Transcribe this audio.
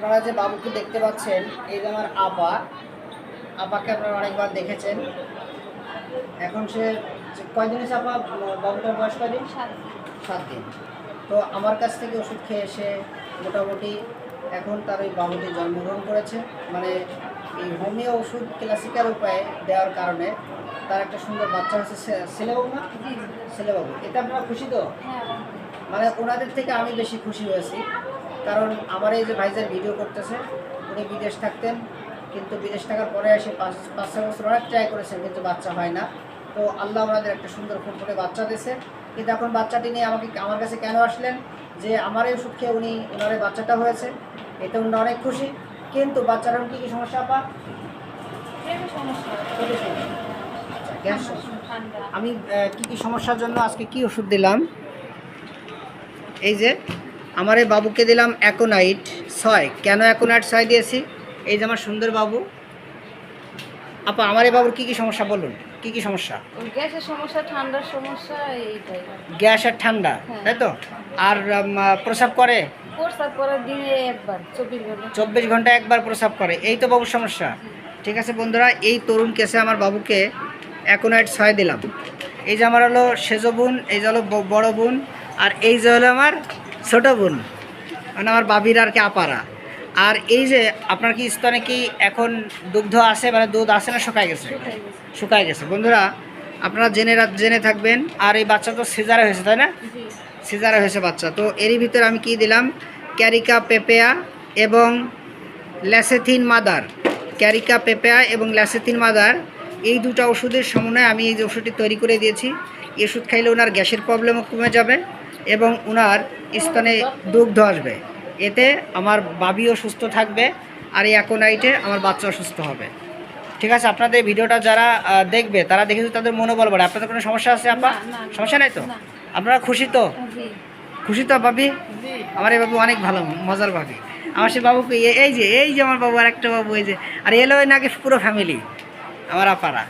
আপনারা যে বাবুকে দেখতে পাচ্ছেন এই যে আমার আপা আপাকে আপনারা অনেকবার দেখেছেন। এখন সে কয়দিন হয়েছে আপা? বাবুটার বয়স কয়দিন? সাত দিন। তো আমার কাছ থেকে ওষুধ খেয়ে এসে মোটামুটি এখন তার ওই বাবুটি জন্মগ্রহণ করেছে। মানে এই হোমিও ওষুধ ক্লাসিক্যাল উপায়ে দেওয়ার কারণে তার একটা সুন্দর বাচ্চা হয়েছে। ছে- ছেলেবাবু না? ছেলেবাবু এটা আপনারা খুশি তো? মানে ওনাদের থেকে আমি বেশি খুশি হয়েছি। কারণ আমার এই যে ভাইজার ভিডিও করতেছে উনি বিদেশ থাকতেন কিন্তু বিদেশ থাকার পরে এসে পাঁচ পাঁচ ছয় বছর অনেক ট্রাই করেছেন কিন্তু বাচ্চা হয় না। তো আল্লাহ ওনাদের একটা সুন্দর ফুটফুটে বাচ্চা দিয়েছে। কিন্তু এখন বাচ্চাটি নিয়ে আমাকে আমার কাছে কেন আসলেন? যে আমার এই ওষুধ খেয়ে উনি ওনার বাচ্চাটা হয়েছে এতে উনি অনেক খুশি। কিন্তু বাচ্চাটার কী কী সমস্যা পা আচ্ছা গ্যাস আমি কি কি সমস্যার জন্য আজকে কি ওষুধ দিলাম? এই যে আমার এই বাবুকে দিলাম অ্যাকোনাইট ছয়। কেন অ্যাকোনাইট ছয় দিয়েছি? এই যে আমার সুন্দর বাবু। আপা আমার এই বাবুর কি কি সমস্যা বলুন? কি কি সমস্যা? গ্যাসের সমস্যা ঠান্ডার সমস্যা এইটাই। গ্যাস আর ঠান্ডা হ্যাঁ। তাই তো? আর প্রসাব করে? দিনে একবার চব্বিশ ঘণ্টা। চব্বিশ ঘণ্টা একবার প্রসাব করে। এই তো বাবুর সমস্যা। ঠিক আছে বন্ধুরা এই তরুণ কেসে আমার বাবুকে অ্যাকোনাইট ছয় দিলাম। এই যে আমার হলো সেজ বোন এই যে হলো বড় বোন আর এই যে হলো আমার ছোট বোন মানে আমার বাবির আর কি আপারা। আর এই যে আপনার কি স্তনে কি এখন দুগ্ধ আছে মানে দুধ আছে না শুকায় গেছে? শুকায় গেছে। বন্ধুরা আপনারা জেনে জেনে থাকবেন। আর এই বাচ্চা তো সিজারে হয়েছে তাই না? সিজারে হয়েছে বাচ্চা। তো এরই ভিতরে আমি কি দিলাম? ক্যারিকা পেপেয়া এবং ল্যাসেথিন মাদার। ক্যারিকা পেপেয়া এবং ল্যাসেথিন মাদার এই দুটো ওষুধের সমন্বয়ে আমি এই যে ওষুধটি তৈরি করে দিয়েছি। এই ওষুধ খাইলে ওনার গ্যাসের প্রবলেমও কমে যাবে। এবং ওনার স্তনে দুগ্ধ আসবে। এতে আমার বাবিও সুস্থ থাকবে আর এই অ্যাকোনাইটে আমার বাচ্চাও সুস্থ হবে। ঠিক আছে আপনাদের ভিডিওটা যারা দেখবে তারা দেখে তাদের মনোবল বাড়ে। আপনাদের কোনো সমস্যা আছে আপা। সমস্যা নাই তো? আপনারা খুশি তো? খুশি তো ভাবি জি। আমার এই বাবু অনেক ভালো মজার ভাবি আমার সে বাবুকে এই যে এই যে আমার বাবু আর একটা বাবু এই যে। আর এলো নাকি পুরো ফ্যামিলি আমার আপারা।